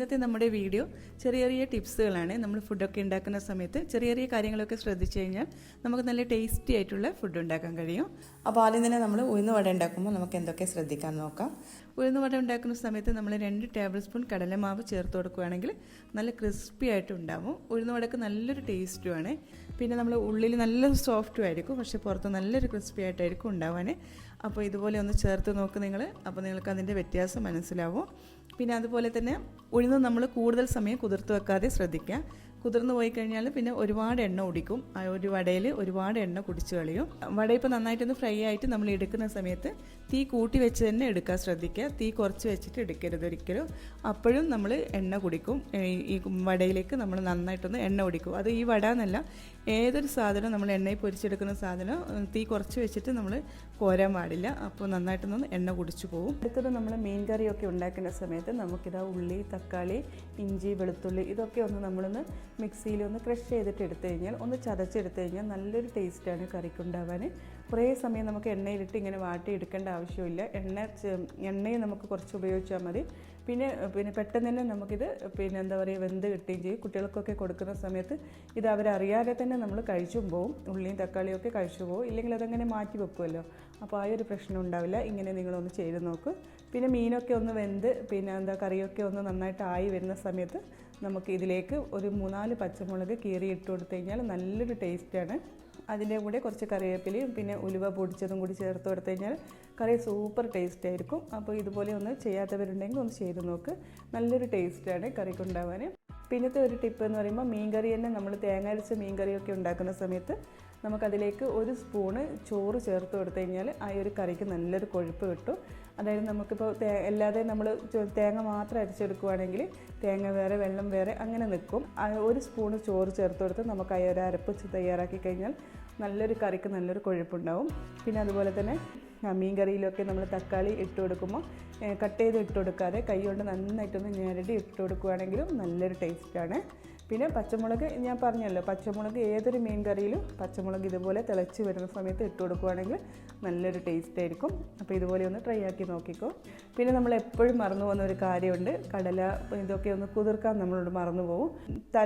ഇന്നത്തെ നമ്മുടെ വീഡിയോ ചെറിയ ചെറിയ ടിപ്സുകളാണ്. നമ്മൾ ഫുഡൊക്കെ ഉണ്ടാക്കുന്ന സമയത്ത് ചെറിയ ചെറിയ കാര്യങ്ങളൊക്കെ ശ്രദ്ധിച്ചു കഴിഞ്ഞാൽ നമുക്ക് നല്ല ടേസ്റ്റി ആയിട്ടുള്ള ഫുഡ് ഉണ്ടാക്കാൻ കഴിയും. അപ്പോൾ ആദ്യം തന്നെ നമ്മൾ ഉഴുന്ന് വട ഉണ്ടാക്കുമ്പോൾ നമുക്ക് എന്തൊക്കെ ശ്രദ്ധിക്കാൻ നോക്കാം. ഉഴുന്ന് വട ഉണ്ടാക്കുന്ന സമയത്ത് നമ്മൾ രണ്ട് ടേബിൾ സ്പൂൺ കടലമാവ് ചേർത്ത് കൊടുക്കുകയാണെങ്കിൽ നല്ല ക്രിസ്പി ആയിട്ട് ഉണ്ടാവും. ഉഴുന്ന് വടക്ക് നല്ലൊരു ടേസ്റ്റുമാണ് പിന്നെ നമ്മൾ ഉള്ളിൽ നല്ല സോഫ്റ്റും ആയിരിക്കും. പക്ഷേ പുറത്ത് നല്ലൊരു ക്രിസ്പി ആയിട്ടായിരിക്കും ഉണ്ടാവാൻ. അപ്പോൾ ഇതുപോലെ ഒന്ന് ചേർത്ത് നോക്ക് നിങ്ങൾ. അപ്പോൾ നിങ്ങൾക്ക് അതിന്റെ വ്യത്യാസം മനസ്സിലാവും. പിന്നെ അതുപോലെ തന്നെ ഉഴുന്ന് നമ്മൾ കൂടുതൽ സമയം കുതിർത്ത് വെക്കാതെ ശ്രദ്ധിക്കുക. കുതിർന്ന് പോയി കഴിഞ്ഞാൽ പിന്നെ ഒരുപാട് എണ്ണ കുടിക്കും ഒരു വടയിൽ ഒരുപാട് എണ്ണ കുടിച്ചു കളയും. വട ഇപ്പോൾ നന്നായിട്ടൊന്ന് ഫ്രൈ ആയിട്ട് നമ്മൾ എടുക്കുന്ന സമയത്ത് തീ കൂട്ടി വെച്ച് തന്നെ എടുക്കാൻ ശ്രദ്ധിക്കുക. തീ കുറച്ച് വെച്ചിട്ട് എടുക്കരുത് ഒരിക്കലും. അപ്പോഴും നമ്മൾ എണ്ണ കുടിക്കും. ഈ- ഈ വടയിലേക്ക് നമ്മൾ നന്നായിട്ടൊന്ന് എണ്ണ കുടിക്കും അത് ഈ വട എന്നല്ല ഏതൊരു സാധനം നമ്മൾ എണ്ണയിൽ പൊരിച്ചെടുക്കുന്ന സാധനം തീ കുറച്ച് വെച്ചിട്ട് നമ്മൾ കോരാൻ പാടില്ല. അപ്പോൾ നന്നായിട്ടൊന്ന് എണ്ണ കുടിച്ചു പോകും അടുത്തത് നമ്മൾ മീൻ കറിയൊക്കെ ഉണ്ടാക്കുന്ന സമയത്ത് നമുക്കിതാ ഉള്ളി തക്കാളി ഇഞ്ചി വെളുത്തുള്ളി ഇതൊക്കെ ഒന്ന് നമ്മളൊന്ന് മിക്സിയിൽ ഒന്ന് ക്രഷ് ചെയ്തിട്ട് എടുത്തു കഴിഞ്ഞാൽ ഒന്ന് ചതച്ചെടുത്തു കഴിഞ്ഞാൽ നല്ലൊരു ടേസ്റ്റാണ് കറിക്കുണ്ടാവാൻ. കുറേ സമയം നമുക്ക് എണ്ണയിലിട്ട് ഇങ്ങനെ വാട്ടി എടുക്കേണ്ട ആവശ്യമില്ല. എണ്ണ എണ്ണയും നമുക്ക് കുറച്ച് ഉപയോഗിച്ചാൽ മതി. പിന്നെ പിന്നെ പെട്ടെന്ന് തന്നെ നമുക്കിത് പിന്നെ എന്താ പറയുക വെന്ത് കിട്ടുകയും ചെയ്യും. കുട്ടികൾക്കൊക്കെ കൊടുക്കുന്ന സമയത്ത് ഇത് അവരറിയാതെ തന്നെ നമ്മൾ കഴിച്ചും പോവും. ഉള്ളിയും തക്കാളിയും ഒക്കെ കഴിച്ചു പോകും ഇല്ലെങ്കിൽ അതങ്ങനെ മാറ്റി വെക്കുമല്ലോ. അപ്പോൾ ആ ഒരു പ്രശ്നം ഉണ്ടാവില്ല. ഇങ്ങനെ നിങ്ങളൊന്ന് ചെയ്ത് നോക്കും. പിന്നെ മീനൊക്കെ ഒന്ന് വെന്ത് പിന്നെ എന്താ കറിയൊക്കെ ഒന്ന് നന്നായിട്ട് ആയി വരുന്ന സമയത്ത് നമുക്ക് ഇതിലേക്ക് ഒരു മൂന്നാൽ പച്ചമുളക് കീറി ഇട്ട് കൊടുത്തു കഴിഞ്ഞാൽ നല്ലൊരു ടേസ്റ്റാണ് അതിന്റെ കൂടെ കുറച്ച് കറിവേപ്പിലയും പിന്നെ ഉലുവ പൊടിച്ചതും കൂടി ചേർത്ത് കൊടുത്തു കഴിഞ്ഞാൽ കറി സൂപ്പർ ടേസ്റ്റ് ആയിരിക്കും. അപ്പോൾ ഇതുപോലെ ഒന്ന് ചെയ്യാത്തവരുണ്ടെങ്കിൽ ഒന്ന് ചെയ്ത് നോക്ക്. നല്ലൊരു ടേസ്റ്റാണ് കറിക്കുണ്ടാവാൻ പിന്നത്തെ ഒരു ടിപ്പ് എന്ന് പറയുമ്പോൾ മീൻകറി തന്നെ നമ്മൾ തേങ്ങ അരച്ച മീൻകറിയൊക്കെ ഉണ്ടാക്കുന്ന സമയത്ത് നമുക്കതിലേക്ക് ഒരു സ്പൂണ് ചോറ് ചേർത്ത് കൊടുത്തു കഴിഞ്ഞാൽ ആ ഒരു കറിക്ക് നല്ലൊരു കൊഴുപ്പ് കിട്ടും. അതായത് നമുക്കിപ്പോൾ തേ അല്ലാതെ നമ്മൾ തേങ്ങ മാത്രം അരച്ചെടുക്കുവാണെങ്കിൽ തേങ്ങ വേറെ വെള്ളം വേറെ അങ്ങനെ നിൽക്കും ഒരു സ്പൂണ് ചോറ് ചേർത്ത് കൊടുത്ത് നമുക്ക് ആ ഒരു അരപ്പ് തയ്യാറാക്കി കഴിഞ്ഞാൽ നല്ലൊരു കറിക്ക് നല്ലൊരു കൊഴുപ്പുണ്ടാവും. പിന്നെ അതുപോലെ തന്നെ മീൻ കറിയിലൊക്കെ നമ്മൾ തക്കാളി ഇട്ട് കൊടുക്കുമ്പോൾ കട്ട് ചെയ്ത് ഇട്ട് കൊടുക്കാതെ കൈ കൊണ്ട് നന്നായിട്ടൊന്ന് ഞെരടി ഇട്ട് കൊടുക്കുകയാണെങ്കിലും നല്ലൊരു ടേസ്റ്റാണ് പിന്നെ പച്ചമുളക് ഞാൻ പറഞ്ഞല്ലോ പച്ചമുളക് ഏതൊരു മീൻ കറിയിലും പച്ചമുളക് ഇതുപോലെ തിളച്ച് വരുന്ന സമയത്ത് ഇട്ട് കൊടുക്കുകയാണെങ്കിൽ നല്ലൊരു ടേസ്റ്റ് ആയിരിക്കും. അപ്പോൾ ഇതുപോലെ ഒന്ന് ട്രൈ ആക്കി നോക്കിക്കോ. പിന്നെ നമ്മൾ എപ്പോഴും മറന്നു പോകുന്ന ഒരു കാര്യമുണ്ട് കടല ഇതൊക്കെ ഒന്ന് കുതിർക്കാൻ നമ്മളോട് മറന്നു പോകും.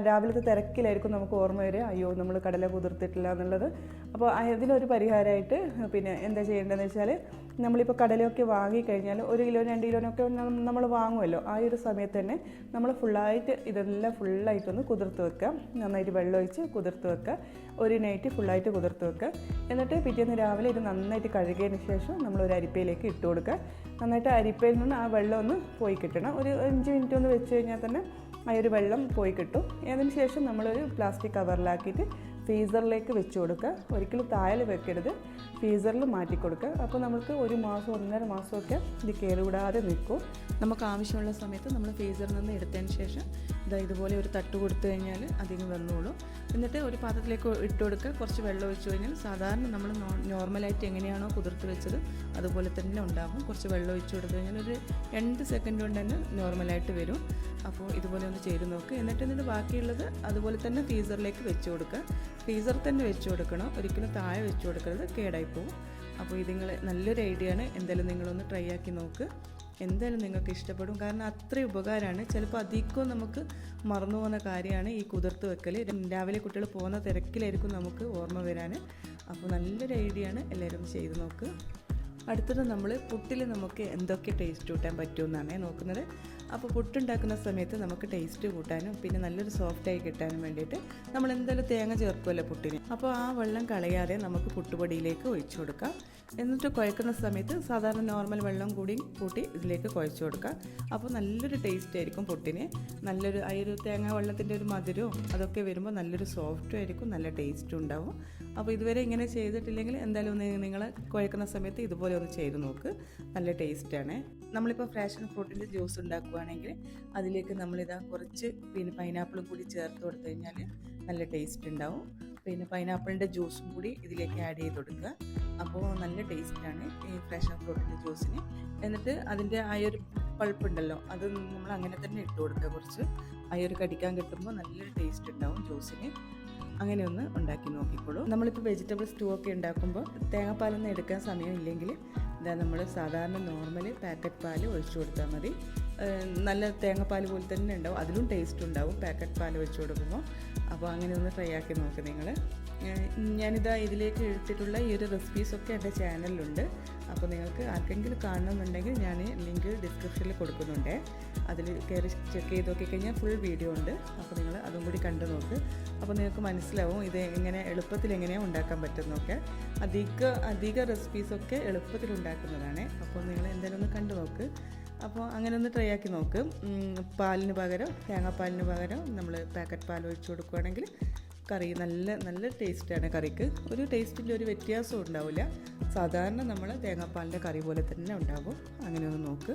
രാവിലത്തെ തിരക്കിലായിരിക്കും നമുക്ക് ഓർമ്മ വരിക അയ്യോ നമ്മൾ കടല കുതിർത്തിട്ടില്ല എന്നുള്ളത്. അപ്പോൾ അതിനൊരു പരിഹാരമായിട്ട് പിന്നെ എന്താ ചെയ്യേണ്ടതെന്ന് വെച്ചാൽ നമ്മളിപ്പോൾ കടലയൊക്കെ വാങ്ങിക്കഴിഞ്ഞാൽ ഒരു കിലോ രണ്ട് കിലോനൊക്കെ നമ്മൾ വാങ്ങുമല്ലോ. ആ ഒരു സമയത്ത് തന്നെ നമ്മൾ ഫുള്ളായിട്ട് ഇതെല്ലാം ഫുള്ളായിട്ടൊന്ന് കുതിർത്ത് വെക്കുക. നന്നായിട്ട് വെള്ളമൊഴിച്ച് കുതിർത്ത് വെക്കുക. ഒരു നൈറ്റ് ഫുള്ളായിട്ട് കുതിർത്ത് വെക്കുക. എന്നിട്ട് പിറ്റേന്ന് രാവിലെ ഇത് നന്നായിട്ട് കഴുകിയതിന് ശേഷം നമ്മൾ ഒരു അരിപ്പയിലേക്ക് ഇട്ട് കൊടുക്കുക. നന്നായിട്ട് അരിപ്പയിൽ നിന്ന് ആ വെള്ളം ഒന്ന് പോയി കിട്ടണം. ഒരു അഞ്ച് മിനിറ്റ് ഒന്ന് വെച്ച് കഴിഞ്ഞാൽ തന്നെ ആ ഒരു വെള്ളം പോയി കിട്ടും. അതിന് ശേഷം നമ്മളൊരു പ്ലാസ്റ്റിക് കവറിലാക്കിയിട്ട് ഫ്രീസറിലേക്ക് വെച്ച് കൊടുക്കുക. ഒരിക്കലും താഴെ വെക്കരുത്. ഫ്രീസറിൽ മാറ്റി കൊടുക്കുക. അപ്പോൾ നമുക്ക് ഒരു മാസം ഒന്നര മാസമൊക്കെ ഇത് കേടുകൂടാതെ നിൽക്കും. നമുക്ക് ആവശ്യമുള്ള സമയത്ത് നമ്മൾ ഫ്രീസറിൽ നിന്ന് എടുത്തതിന് ശേഷം ഇതാ ഇതുപോലെ ഒരു തട്ട് കൊടുത്തു കഴിഞ്ഞാൽ അധികം വന്നോളൂ. എന്നിട്ട് ഒരു പാത്രത്തിലേക്ക് ഇട്ട് കൊടുക്കുക. കുറച്ച് വെള്ളം ഒഴിച്ചു കഴിഞ്ഞാൽ സാധാരണ നമ്മൾ നോർമലായിട്ട് എങ്ങനെയാണോ കുതിർത്ത് വെച്ചത് അതുപോലെ തന്നെ ഉണ്ടാകും കുറച്ച് വെള്ളം ഒഴിച്ചു കൊടുത്തു കഴിഞ്ഞാൽ ഒരു രണ്ട് സെക്കൻഡ് കൊണ്ട് തന്നെ നോർമലായിട്ട് വരും. അപ്പോൾ ഇതുപോലെ ഒന്ന് ചെയ്ത് നോക്കുക എന്നിട്ട് എന്നിട്ട് ബാക്കിയുള്ളത് അതുപോലെ തന്നെ ഫീസറിലേക്ക് വെച്ച് കൊടുക്കുക. ഫ്രീസറിൽ തന്നെ വെച്ച് കൊടുക്കണം. ഒരിക്കലും താഴെ വെച്ച് കൊടുക്കരുത്. കേടായി പോകും അപ്പോൾ ഇത് നല്ലൊരു ഐഡിയ ആണ്. എന്തായാലും നിങ്ങളൊന്ന് ട്രൈ ആക്കി നോക്ക്. എന്തായാലും നിങ്ങൾക്ക് ഇഷ്ടപ്പെടും. കാരണം അത്രയും ഉപകാരമാണ്. ചിലപ്പോൾ അധികവും നമുക്ക് മറന്നു പോകുന്ന കാര്യമാണ് ഈ കുതിർത്ത് വെക്കൽ രാവിലെ കുട്ടികൾ പോകുന്ന തിരക്കിലായിരിക്കും നമുക്ക് ഓർമ്മ വരാൻ. അപ്പോൾ നല്ലൊരു ഐഡിയ ആണ്. എല്ലാവരും ചെയ്ത് നോക്ക്. അടുത്തത് നമ്മൾ പുട്ടിൽ നമുക്ക് എന്തൊക്കെ ടേസ്റ്റ് കൂട്ടാൻ പറ്റുമെന്നാണ് നോക്കുന്നത്. അപ്പോൾ പുട്ടുണ്ടാക്കുന്ന സമയത്ത് നമുക്ക് ടേസ്റ്റ് കൂട്ടാനും പിന്നെ നല്ലൊരു സോഫ്റ്റായി കിട്ടാനും വേണ്ടിയിട്ട് നമ്മൾ എന്തായാലും തേങ്ങ ചേർക്കുമല്ലോ പുട്ടിന്. അപ്പോൾ ആ വെള്ളം കളയാതെ നമുക്ക് പുട്ടുപൊടിയിലേക്ക് ഒഴിച്ചു കൊടുക്കാം. എന്നിട്ട് കുഴക്കുന്ന സമയത്ത് സാധാരണ നോർമൽ വെള്ളം കൂടി കൂട്ടി ഇതിലേക്ക് കുഴച്ചു കൊടുക്കാം. അപ്പോൾ നല്ലൊരു ടേസ്റ്റ് ആയിരിക്കും പുട്ടിന്. നല്ലൊരു ആ ഒരു തേങ്ങ വെള്ളത്തിന്റെ ഒരു മധുരവും അതൊക്കെ വരുമ്പോൾ നല്ലൊരു സോഫ്റ്റും ആയിരിക്കും നല്ല ടേസ്റ്റും ഉണ്ടാവും. അപ്പോൾ ഇതുവരെ ഇങ്ങനെ ചെയ്തിട്ടില്ലെങ്കിൽ എന്തായാലും ഒന്ന് നിങ്ങൾ കുഴക്കുന്ന സമയത്ത് ഇതുപോലെ ഒന്ന് ചെയ്ത് നോക്ക്. നല്ല ടേസ്റ്റാണ് നമ്മളിപ്പോൾ ഫ്രാഷൻ ഫ്രൂട്ടിന്റെ ജ്യൂസ് ഉണ്ടാക്കുകയാണെങ്കിൽ അതിലേക്ക് നമ്മളിതാ കുറച്ച് പിന്നെ പൈനാപ്പിളും കൂടി ചേർത്ത് കൊടുത്തു കഴിഞ്ഞാൽ നല്ല ടേസ്റ്റ് ഉണ്ടാവും. പിന്നെ പൈനാപ്പിളിന്റെ ജ്യൂസും കൂടി ഇതിലേക്ക് ആഡ് ചെയ്ത് കൊടുക്കുക. അപ്പോൾ നല്ല ടേസ്റ്റാണ് ഈ ഫ്രഷ് ഫ്രൂട്ടിന്റെ ജ്യൂസിന് എന്നിട്ട് അതിന്റെ ആ ഒരു പൾപ്പ് ഉണ്ടല്ലോ അത് നമ്മൾ അങ്ങനെ തന്നെ ഇട്ട് കൊടുക്കുക കുറച്ച്. ആ ഒരു കടിക്കാൻ കിട്ടുമ്പോൾ നല്ലൊരു ടേസ്റ്റ് ഉണ്ടാവും ജ്യൂസിന് അങ്ങനെ ഒന്ന് ഉണ്ടാക്കി നോക്കിക്കോളൂ. നമ്മളിപ്പോൾ വെജിറ്റബിൾ സ്റ്റൂ ഒക്കെ ഉണ്ടാക്കുമ്പോൾ തേങ്ങാപ്പാലൊന്നും എടുക്കാൻ സമയമില്ലെങ്കിൽ ഇതാ നമ്മൾ സാധാരണ നോർമൽ പാക്കറ്റ് പാൽ ഒഴിച്ചു കൊടുത്താൽ മതി. നല്ല തേങ്ങാപ്പാൽ പോലെ തന്നെ ഉണ്ടാവും. അതിലും ടേസ്റ്റ് ഉണ്ടാവും. പാക്കറ്റ് പാൽ വെച്ച് കൊടുക്കുമ്പോൾ അപ്പോൾ അങ്ങനെ ഒന്ന് ട്രൈ ആക്കി നോക്ക് നിങ്ങൾ ഞാനിതാ ഇതിലേക്ക് എടുത്തിട്ടുള്ള ഈ ഒരു റെസിപ്പീസൊക്കെ എന്റെ ചാനലിലുണ്ട് അപ്പോൾ നിങ്ങൾക്ക് ആർക്കെങ്കിലും കാണണമെന്നുണ്ടെങ്കിൽ ഞാൻ ലിങ്ക് ഡിസ്ക്രിപ്ഷനിൽ കൊടുക്കുന്നുണ്ട്. അതിൽ കയറി ചെക്ക് ചെയ്ത് നോക്കിക്കഴിഞ്ഞാൽ ഫുൾ വീഡിയോ ഉണ്ട്. അപ്പോൾ നിങ്ങൾ അതും കൂടി കണ്ടു നോക്ക്. അപ്പോൾ നിങ്ങൾക്ക് മനസ്സിലാവും ഇത് എങ്ങനെ എളുപ്പത്തിൽ എങ്ങനെയാണ് ഉണ്ടാക്കാൻ പറ്റുന്നൊക്കെ അധിക അധിക റെസിപ്പീസൊക്കെ എളുപ്പത്തിൽ ഉണ്ടാക്കുന്നതാണ്. അപ്പോൾ നിങ്ങൾ എന്തായാലും ഒന്ന് കണ്ടു നോക്ക്. അപ്പോൾ അങ്ങനെ ഒന്ന് ട്രൈ ആക്കി നോക്ക്. പാലിന് പകരം തേങ്ങാപ്പാലിന് പകരം നമ്മൾ പാക്കറ്റ് പാൽ ഒഴിച്ചു കൊടുക്കുകയാണെങ്കിൽ കറി നല്ല നല്ല ടേസ്റ്റാണ് കറിക്ക്. ഒരു ടേസ്റ്റിന്റെ ഒരു വ്യത്യാസവും ഉണ്ടാവില്ല. സാധാരണ നമ്മൾ തേങ്ങാപ്പാലിന്റെ കറി പോലെ തന്നെ ഉണ്ടാകും അങ്ങനെ ഒന്ന് നോക്ക്.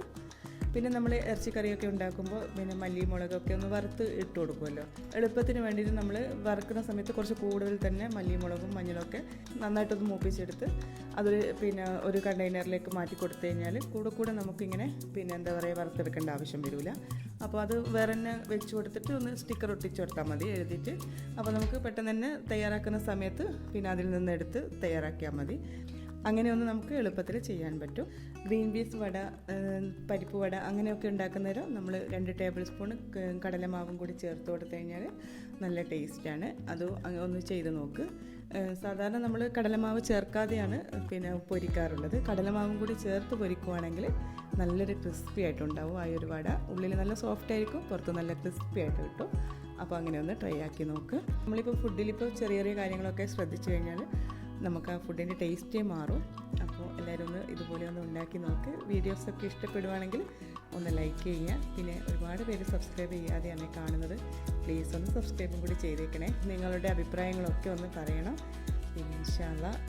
പിന്നെ നമ്മൾ ഇറച്ചിക്കറിയൊക്കെ ഉണ്ടാക്കുമ്പോൾ പിന്നെ മല്ലി മുളകൊക്കെ ഒന്ന് വറുത്ത് ഇട്ട് കൊടുക്കുമല്ലോ. എളുപ്പത്തിന് വേണ്ടിയിട്ട് നമ്മൾ വറുക്കുന്ന സമയത്ത് കുറച്ച് കൂടുതൽ തന്നെ മല്ലി മുളകും മഞ്ഞളൊക്കെ നന്നായിട്ടൊന്ന് മൂപ്പിച്ചെടുത്ത് അതൊരു പിന്നെ ഒരു കണ്ടെയ്നറിലേക്ക് മാറ്റി കൊടുത്തു കഴിഞ്ഞാൽ കൂടെ കൂടെ നമുക്കിങ്ങനെ പിന്നെ എന്താ പറയുക വറുത്തെടുക്കേണ്ട ആവശ്യം വരില്ല. അപ്പോൾ അത് വേറെ തന്നെ വെച്ച് കൊടുത്തിട്ട് ഒന്ന് സ്റ്റിക്കർ ഒട്ടിച്ച് കൊടുത്താൽ മതി എഴുതിയിട്ട്. അപ്പോൾ നമുക്ക് പെട്ടെന്ന് തന്നെ തയ്യാറാക്കുന്ന സമയത്ത് പിന്നെ അതിൽ നിന്ന് എടുത്ത് തയ്യാറാക്കിയാൽ മതി. അങ്ങനെ ഒന്ന് നമുക്ക് എളുപ്പത്തിൽ ചെയ്യാൻ പറ്റും. ഗ്രീൻ പീസ് വട പരിപ്പ് വട അങ്ങനെയൊക്കെ ഉണ്ടാക്കുന്നേരം നമ്മൾ രണ്ട് ടേബിൾ സ്പൂൺ കടലമാവും കൂടി ചേർത്ത് കൊടുത്തു കഴിഞ്ഞാൽ നല്ല ടേസ്റ്റാണ്. അത് ഒന്ന് ചെയ്ത് നോക്ക്. സാധാരണ നമ്മൾ കടലമാവ് ചേർക്കാതെയാണ് പിന്നെ പൊരിക്കാറുള്ളത്. കടലമാവും കൂടി ചേർത്ത് പൊരിക്കുവാണെങ്കിൽ നല്ലൊരു ക്രിസ്പി ആയിട്ടുണ്ടാവും ആ ഒരു വട. ഉള്ളിൽ നല്ല സോഫ്റ്റ് ആയിരിക്കും പുറത്ത് നല്ല ക്രിസ്പി ആയിട്ട് കിട്ടും. അപ്പോൾ അങ്ങനെ ഒന്ന് ട്രൈ ആക്കി നോക്ക്. നമ്മളിപ്പോൾ ഫുഡിലിപ്പോൾ ചെറിയ ചെറിയ കാര്യങ്ങളൊക്കെ ശ്രദ്ധിച്ചു കഴിഞ്ഞാൽ നമുക്ക് ആ ഫുഡിന്റെ ടേസ്റ്റേ മാറും. അപ്പോൾ എല്ലാവരും ഒന്ന് ഇതുപോലെ ഒന്ന് ഉണ്ടാക്കി നോക്ക്. വീഡിയോസൊക്കെ ഇഷ്ടപ്പെടുവാണെങ്കിൽ ഒന്ന് ലൈക്ക് ചെയ്യുക. പിന്നെ ഒരുപാട് പേര് സബ്സ്ക്രൈബ് ചെയ്യാതെയാണ് കാണുന്നത്. പ്ലീസ് ഒന്ന് സബ്സ്ക്രൈബും കൂടി ചെയ്തേക്കണേ. നിങ്ങളുടെ അഭിപ്രായങ്ങളൊക്കെ ഒന്ന് പറയണം. പിന്നെ ഇൻഷാല്ല